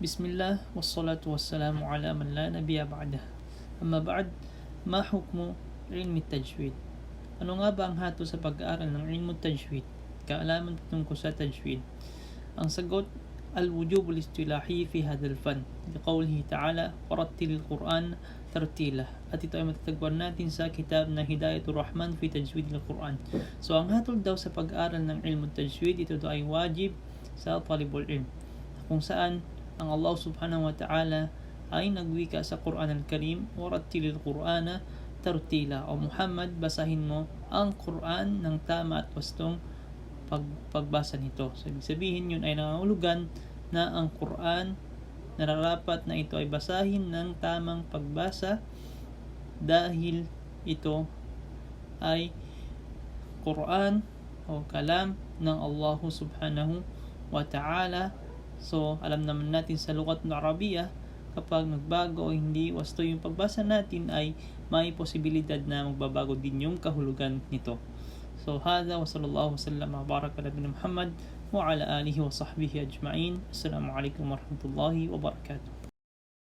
Bismillah wassalatu wassalamu ala man la nabiya ba'dah. Amma ba'd, ma hukmu ilmi tajwid? Ano nga ba ang hato sa pag-aaral ng ilmu tajwid? Kaalaman tungkol sa tajwid. Ang sagot, al-wujub al-istilahi fi hadal fan. Liqawlihi ta'ala, warattil al-Quran tartila. At ito ay matatagpuan natin sa kitab na Hidayatul Rahman fi Tajwid al-Quran. So ang hatol daw sa pag-aaral ng ilmu tajwid, ito daw ay wajib sa talibul ilm kung saan ang Allah subhanahu wa ta'ala ay nagwika sa Quran al-Karim warattil al-Qur'ana tartila o Muhammad basahin mo ang Quran ng tama at wastong pag, pagbasa nito. So, ibig sabihin yun ay nangangulugan na ang Quran nararapat na ito ay basahin ng tamang pagbasa dahil ito ay Quran o kalam ng Allah subhanahu wa ta'ala. So, alam naman natin sa lukat ng Arabiya, kapag nagbago o hindi wasto yung pagbasa natin ay may posibilidad na magbabago din yung kahulugan nito. So, hada wa sallallahu wasallam wa baraka nabi Muhammad wa ala alihi wa sahbihi ajma'in. Assalamu alaikum wa rahmatullahi wa barakatuh.